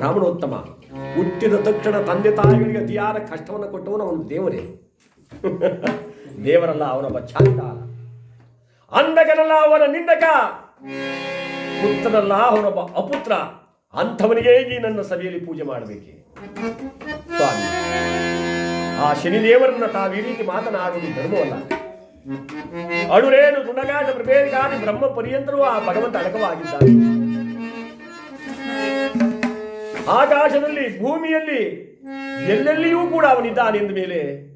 ಬ್ರಾಹ್ಮಣೋತ್ತಮ. ಹುಟ್ಟಿದ ತಕ್ಷಣ ತಂದೆ ತಾಯಿಗಳಿಗೆ ಅತಿಯಾದ ಕಷ್ಟವನ್ನು ಕೊಟ್ಟವನು ಅವನು ದೇವರೇ. ದೇವರಲ್ಲ ಅವನೊಬ್ಬ ಚಾಂಡಾಲ ಅಂದಕನಲ್ಲ ಅವನ ನಿಂದಕ. ಪುತ್ರನಲ್ಲ ಅವನೊಬ್ಬ ಅಪುತ್ರ. ಅಂಥವನಿಗೆ ಈ ನನ್ನ ಸಭೆಯಲ್ಲಿ ಪೂಜೆ ಮಾಡಬೇಕೆ. ಸ್ವಾಮಿ, ಆ ಶನಿದೇವರನ್ನ ತಾವು ಈ ರೀತಿ ಮಾತನಾಡುವುದು ಧರ್ಮವಲ್ಲ. ಅಡುರೇನು ಗುಣಗಾಟ ಪ್ರಭೇದಗಾಟ ಬ್ರಹ್ಮ ಪರ್ಯಂತರೂ ಆ ಭಗವಂತ ಅಡಕವಾಗಿದ್ದಾನೆ. ಆಕಾಶದಲ್ಲಿ, ಭೂಮಿಯಲ್ಲಿ, ಎಲ್ಲೆಲ್ಲಿಯೂ ಕೂಡ ಅವನಿದ್ದಾನೆ ಎಂದ ಮೇಲೆ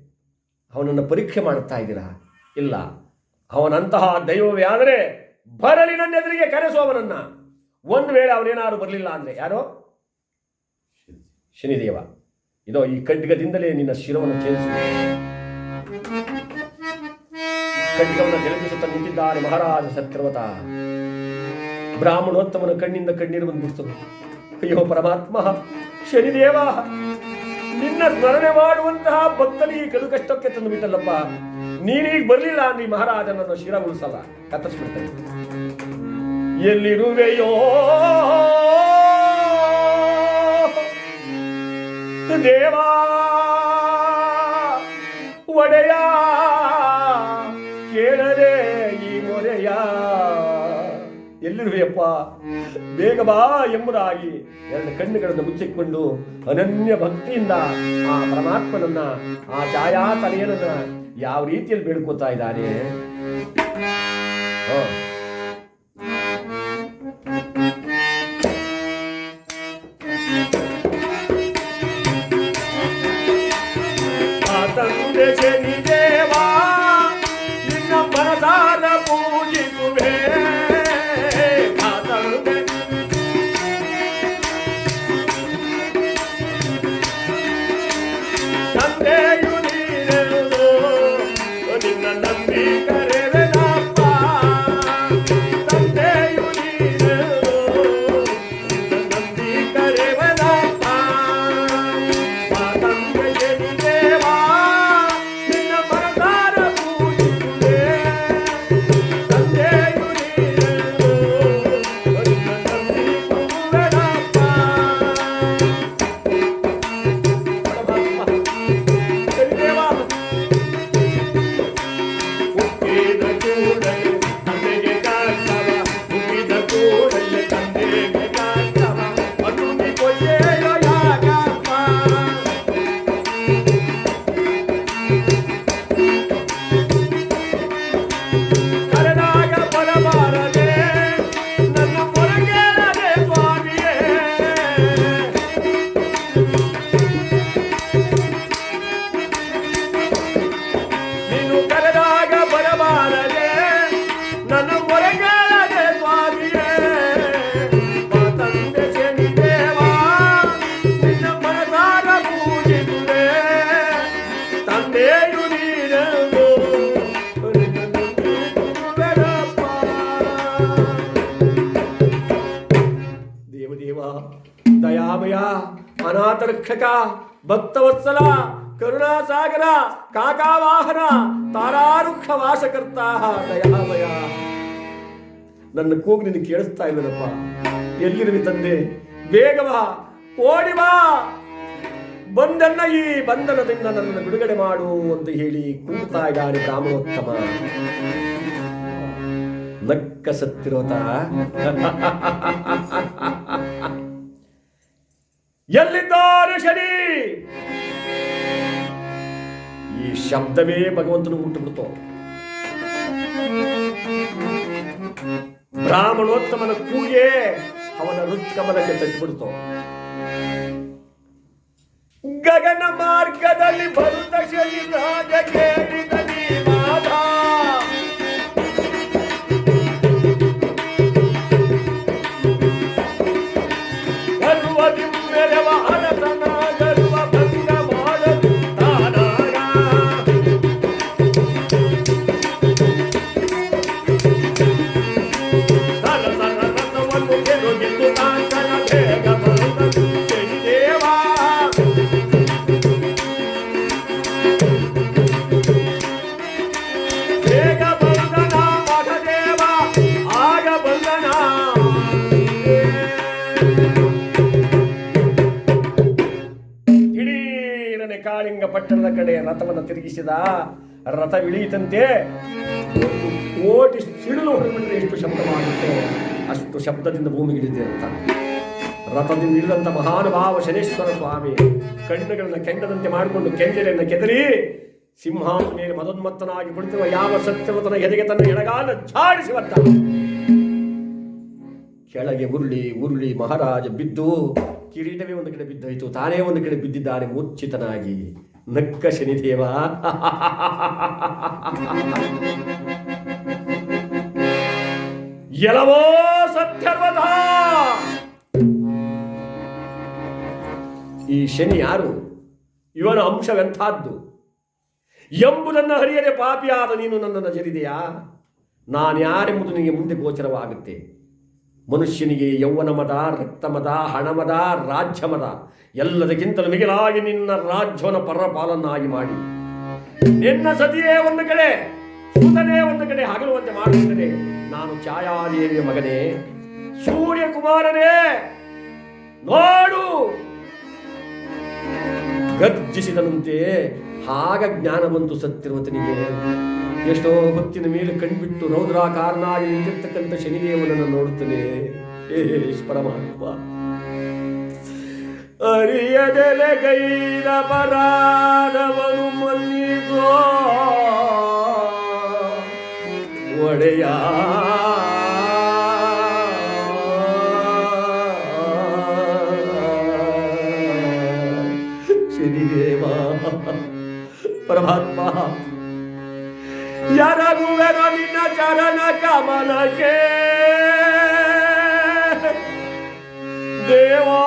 ಅವನನ್ನು ಪರೀಕ್ಷೆ ಮಾಡುತ್ತಾ ಇದ್ದೀರಾ? ಇಲ್ಲ. ಅವನಂತಹ ದೈವವೇ ಆದರೆ ಬರಲಿ ನನ್ನ ಎದುರಿಗೆ, ಕರೆಸು ಅವನನ್ನ. ಒಂದು ವೇಳೆ ಅವನೇನಾದ್ರು ಬರಲಿಲ್ಲ ಅಂದ್ರೆ ಯಾರೋ? ಶನಿದೇವ. ಇದೋ, ಈ ಖಡ್ಗದಿಂದಲೇ ನಿನ್ನ ಶಿರವನ್ನು ಛೇದಿಸು. ಖಡ್ಗವನ್ನು ಜಲಪಿಸುತ್ತಾ ನಿಂತಿದ್ದಾರೆ ಮಹಾರಾಜ ಸತ್ಯವ್ರತ ಬ್ರಾಹ್ಮಣೋತ್ತಮನ ಕಣ್ಣಿಂದ ಕಣ್ಣೀರು ಬಂದ್ಬಿಡ್ತದೆ. ಅಯ್ಯೋ ಪರಮಾತ್ಮ. ಶನಿದೇವ ನಿನ್ನ ಸ್ಮರಣೆ ಮಾಡುವಂತಹ ಭಕ್ತನಿಗೆ ಕಡು ಕಷ್ಟಕ್ಕೆ ತಂದು ಬಿಟ್ಟಲ್ಲಪ್ಪ. ನೀನೀಗ ಬರಲಿಲ್ಲ ಅಂದ್ರೆ ಮಹಾರಾಜನನ್ನ ಮಹಾರಾಜ ನನ್ನ ಶಿರ ಉಳಿಸಲ್ಲ. ಕತ್ತರಿಸ್ಬಿಡ್ತೇನೆ ಎಲ್ಲಿರುವೆಯೋ? ದೇವಾ, ಒಡೆಯ, ಕೇಳದೆ ಈ ಮೊರೆಯ. ಎಲ್ಲಿರುವೆಯಪ್ಪ? ಬೇಗ ಬಾ ಎಂಬುದಾಗಿ ಎರಡು ಕಣ್ಣುಗಳನ್ನು ಮುಚ್ಚಿಕೊಂಡು ಅನನ್ಯ ಭಕ್ತಿಯಿಂದ ಆ ಪರಮಾತ್ಮನನ್ನ, ಆ ಛಾಯಾ ತಲೆಯನ್ನ ಯಾವ ರೀತಿಯಲ್ಲಿ ಬೇಡ್ಕೋತಾ ಇದ್ದಾನೆ? ತಂದೆ ನಿನ್ನ ಅನಾಥ ರಕ್ಷಕ, ಭಕ್ತವತ್ಸಲ, ಕರುಣಾಸಾಗರ, ಕಾಕಾವಾಹನ ತಾರಾರುಕ್ಷ ವಾಸಕರ್ತ ದಯಾಮಯ. ನನ್ನ ಕೂಗು ನಿನ್ನ ಕೇಳಿಸ್ತಾ ಇಲ್ಲನಪ್ಪ. ಎಲ್ಲಿರುವಿ ತಂದೆ? ಬೇಗ ಬಾ ಓಡಿ ಬಾ. ಬಂದನ್ನ ಈ ಬಂಧನದಿಂದ ನನ್ನನ್ನು ಬಿಡುಗಡೆ ಮಾಡು ಅಂತ ಹೇಳಿ ಕೂಗ್ತಾ ಇದ್ದಾನೆ ಬ್ರಾಹ್ಮಣೋತ್ತಮ. ನಕ್ಕ ಸತ್ತಿರೋತ? ಎಲ್ಲಿದ್ದಾರೆ ಶನಿ? ಈ ಶಬ್ದವೇ ಭಗವಂತನು ಮುಟ್ಟುಬಿಡ್ತು ಬ್ರಾಹ್ಮಣೋತ್ತಮನ ಕೂಗೆ ಅವನ ರುತ್ಕಮಲಕ್ಕೆ ತಟ್ಟಿಬಿಡ್ತು ಗಗನ ಮಾರ್ಗದಲ್ಲಿ ಬರುತ್ತ ಶನಿ ಪಟ್ಟಣದ ಕಡೆ ರಥವನ್ನು ತಿರುಗಿಸಿದ ರಥ ಇಳಿಯಿತಂತೆ ಕೋಟಿ ಸಿಡಿಲು ಹೊರಬಿಟ್ರೆ ಎಷ್ಟು ಶಬ್ದ ಮಾಡುತ್ತೆ. ಅಷ್ಟು ಶಬ್ದದಿಂದ ಭೂಮಿ ಇಳಿದಿದೆ ಅಂತ. ರಥದಿಂದ ಇಳಿದಂತ ಮಹಾನುಭಾವ ಶನೇಶ್ವರ ಸ್ವಾಮಿ ಕಣ್ಣುಗಳನ್ನು ಕೆಂಡದಂತೆ ಮಾಡಿಕೊಂಡು ಕೆಂಜಲೆಯನ್ನು ಕೆದರಿ ಸಿಂಹಾಸನ ಮೇಲೆ ಮದೋನ್ಮತ್ತನಾಗಿ ಕುಳಿತಿರುವ ಯಾವ ಸತ್ಯವತನ ಎದೆಗೆ ತನ್ನ ಎಡಗಾಲ ಛಾಡಿಸಿ ಕೆಳಗೆ ಉರುಳಿ ಉರುಳಿ ಮಹಾರಾಜ ಬಿದ್ದು ಕಿರೀಟವೇ ಒಂದು ಕಡೆ ಬಿದ್ದೋಯ್ತು. ತಾನೇ ಒಂದು ಕಡೆ ಬಿದ್ದಿದ್ದಾನೆ ಮೂರ್ಛಿತನಾಗಿ ನಕ್ಕ ಶನಿದೇವ ಎಲವೋ ಸತ್ಯರ್ವತ ಈ ಶನಿ ಯಾರು? ಇವನ ಅಂಶವೆಂಥದ್ದು? ಎಂಬುದನ್ನು ಹರಿಯದೆ ಪಾಪಿಯಾದ ನೀನು ನನ್ನನ್ನು ಜರಿದೆಯಾ ನಾನು ಯಾರೆಂಬುದು ನಿನಗೆ ಮುಂದೆ ಗೋಚರವಾಗುತ್ತೆ. ಮನುಷ್ಯನಿಗೆ ಯೌವನಮದ, ರಕ್ತಮದ, ಹಣಮದ, ರಾಜ್ಯಮದ, ಎಲ್ಲದಕ್ಕಿಂತಲೂ ಮಿಗಿಲಾಗಿ ನಿನ್ನ ರಾಜ್ಯವನ್ನು ಪರಪಾಲನ್ನಾಗಿ ಮಾಡಿ. ನಿನ್ನ ಸತಿಯೇ ಒಂದು ಕಡೆ, ಸೂತನೇ ಒಂದು ಕಡೆ ಹಗಲುವಂತೆ ಮಾಡುತ್ತದೆ ನಾನು ಛಾಯಾದೇವಿಯ ಮಗನೇ, ಸೂರ್ಯಕುಮಾರನೇ, ನೋಡು. ಗರ್ಜಿಸಿದನಂತೆ ಆಗ ಜ್ಞಾನ ಬಂತು ಸತ್ಯವತನಿಗೆ ಎಷ್ಟೋ ಹೊತ್ತಿನ ಮೇಲೆ ಕಣ್ಬಿಟ್ಟು ರೌದ್ರಾಕಾರನಾಗಿ ನಿಂತಿರ್ತಕ್ಕಂಥ ಶನಿದೇವನನ್ನು ನೋಡುತ್ತೇನೆ ಹೇ ಪರಮಾತ್ಮ. ಅರಿಯದೆಲೆ ಗೈರ ಪರಾದವನು ಮನ್ನಿಸೋ. ಒಡೆಯ. ಶನಿದೇವ, ಪರಮಾತ್ಮ. ಯಾರಾಗುವೆನೋ ನಿನ್ನ ಚರಣ ಕಮಲಕ್ಕೆ ದೇವಾ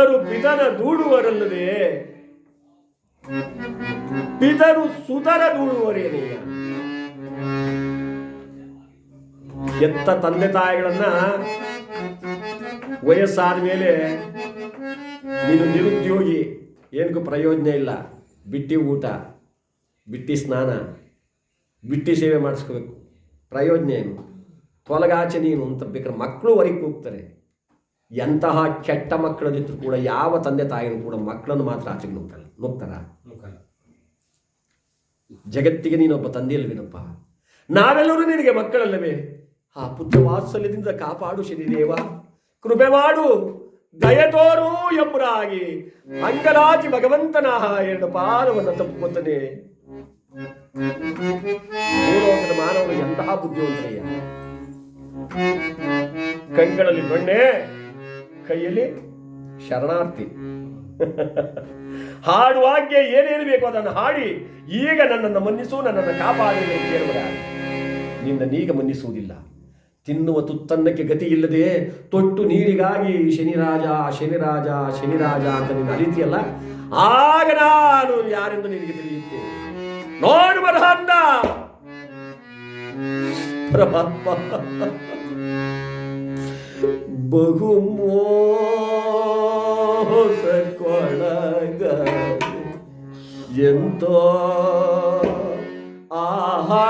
ಸುತರು ಪಿತನ ದೂಡುವರಲ್ಲದೆ ಪಿತರು ಸುತರ ದೂಡುವರೇನಯ್ಯ ಎತ್ತ ತಂದೆ ತಾಯಿಗಳನ್ನ ವಯಸ್ಸಾದ ಮೇಲೆ ನೀನು ನಿರುದ್ಯೋಗಿ, ಏನಕ್ಕೂ ಪ್ರಯೋಜನ ಇಲ್ಲ. ಬಿಟ್ಟಿ ಊಟ, ಬಿಟ್ಟಿ ಸ್ನಾನ, ಬಿಟ್ಟಿ ಸೇವೆ ಮಾಡಿಸ್ಕೋಬೇಕು. ಪ್ರಯೋಜನ ಏನು? ತೊಲಗಾಚೆ ನೀನು ಅಂತ ಬೇಕಾದ್ರೆ ಮಕ್ಕಳು ಹೊರಗೆ ಹೋಗ್ತಾರೆ ಎಂತಹ ಕೆಟ್ಟ ಮಕ್ಕಳ ಜೊತೆ ಕೂಡ ಯಾವ ತಂದೆ ತಾಯಿನೂ ಕೂಡ ಮಕ್ಕಳನ್ನು ಮಾತ್ರ ಆಚೆಗೆ ನುಗ್ಗಲ್ಲ ನುಗ್ತಾರ ಜಗತ್ತಿಗೆ ನೀನೊಬ್ಬ ತಂದೆಯಲ್ವೇನಪ್ಪ ನಾವೆಲ್ಲರೂ ನಿನಗೆ ಮಕ್ಕಳಲ್ಲವೇ? ಆ ಪುತ್ರ ವಾತ್ಸಲ್ಯದಿಂದ ಕಾಪಾಡು ಶನಿದೇವ. ಕೃಪೆ ಮಾಡು ದಯತೋರು ಎಂಬುದಾಗಿ ಅಂಗರಾಜಿ ಭಗವಂತನ ಎರಡು ಪಾದವನ್ನು ತಪ್ಪುತ್ತದೆ ಭೂಲೋಕದ ಮಾನವನು ಎಂತಹ ಬುದ್ಧಿವಂತರಯ್ಯ ಕಂಗಳಲ್ಲಿ ದೊಣ್ಣೆ ಕೈಯಲ್ಲಿ ಶರಣಾರ್ಥಿ. ಹಾಡುವಾಗ್ಯ ಏನೇನು ಬೇಕು ಅದನ್ನು ಹಾಡಿ, ಈಗ ನನ್ನನ್ನು ಮನ್ನಿಸು, ನನ್ನನ್ನು ಕಾಪಾಡಿ ಕೇಳುವ ನಿನ್ನ ನೀಗ ಮನ್ನಿಸುವುದಿಲ್ಲ. ತಿನ್ನುವ ತುತ್ತನ್ನಕ್ಕೆ ಗತಿ ಇಲ್ಲದೆ ತೊಟ್ಟು ನೀರಿಗಾಗಿ ಶನಿರಾಜ ಶನಿರಾಜ ಶನಿರಾಜ ಅಂತ ನೀನು ಅರಿತಿಯಲ್ಲ, ಆಗ ನಾನು ಯಾರೆಂದು ನಿನಗೆ ತಿಳಿಯುತ್ತೇನೆ? ನೋಡು ಪರಮಾತ್ಮ. ಬಹು ಮೋಸ ಕೊಳಗ ಎಂತೋ ಆಹಾ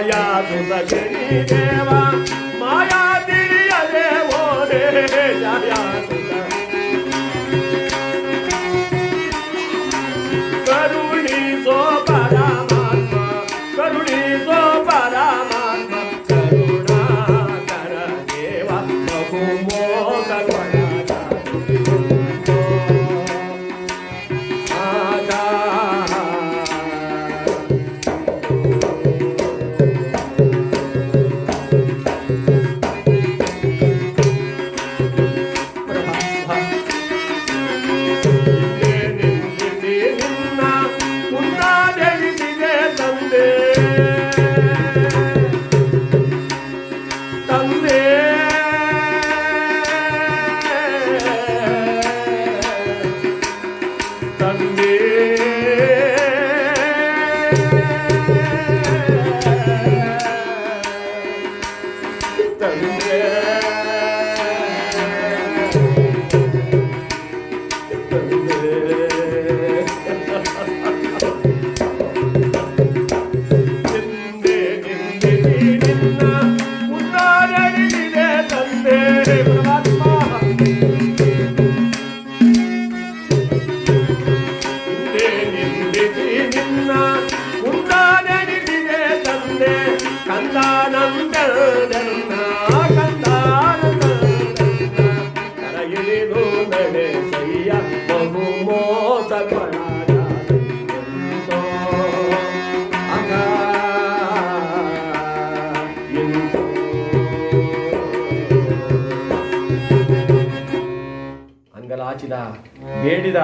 ಛಾಯಾ ಸುತ ಶನಿ ದೇವ ಮಾಯಾ ತಿಳಿಯದೆ ಓದೆ ಅಂಗಲಾಚಿದ ಬೇಡಿದ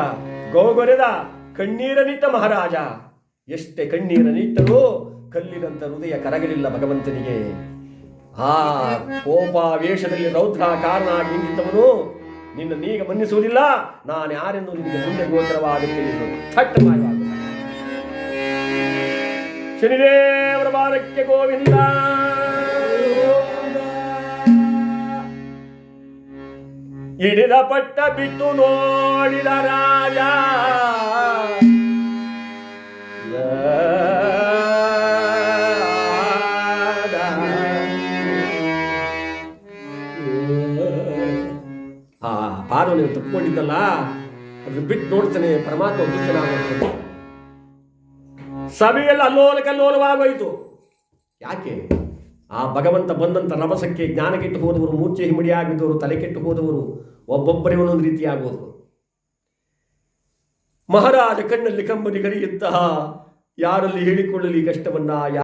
ಗೋಗೊರೆದ ಕಣ್ಣೀರನಿಟ್ಟ ಮಹಾರಾಜ. ಎಷ್ಟೇ ಕಣ್ಣೀರನಿಟ್ಟರೂ ಕಲ್ಲಿನಂತ ಹೃದಯ ಕರಗಲಿಲ್ಲ ಭಗವಂತನಿಗೆ. ಆ ಕೋಪಾವೇಶದಲ್ಲಿ ರೌದ್ರ ಕಾರಣ ನಿಂತಿದ್ದವನು ನಿನ್ನ ನೀಗ ಮನ್ನಿಸುವುದಿಲ್ಲ. ನಾನು ಯಾರೆಂದು ನಿನಗೆ ಮುಂದೆ ಗೋಚರವಾಗುತ್ತೇನೆ ಥಟ್ಟ ಶನಿದೇವರ ಬಾಲಕ್ಕೆ ಗೋವಿಂದ. ಹಿಡಿದ ಪಟ್ಟ ಬಿಟ್ಟು ನೋಡಿದ ರಾಜ. ಆ ನೀವು ತಪ್ಪಿಕೊಂಡಿದ್ದಲ್ಲ ಅದು ಬಿಟ್ಟು ನೋಡ್ತಾನೆ, ಪರಮಾತ್ಮ ದುಃಖನ ಸಭೆಯಲ್ಲಿ ಅಲ್ಲೋಲ ಕಲ್ಲೋಲವಾಗೋಯ್ತು ಯಾಕೆ? ಆ ಭಗವಂತ ಬಂದಂತ ರಭಸಕ್ಕೆ ಜ್ಞಾನ ಕೆಟ್ಟು ಹೋದವರು, ಮೂರ್ಛೆ ಹಿಮ್ಮಡಿಯಾಗಿದ್ದವರು ತಲೆ ಕೆಟ್ಟು ಹೋದವರು, ಒಬ್ಬೊಬ್ಬರೇ ಒಂದೊಂದು ರೀತಿಯಾಗೋದು ಮಹಾರಾಜ ಕಣ್ಣಲ್ಲಿ ಕಂಬನಿ ಗರಿಯುತ್ತಾ, ಯಾರಲ್ಲಿ ಹೇಳಿಕೊಳ್ಳಲಿ ಕಷ್ಟವನ್ನ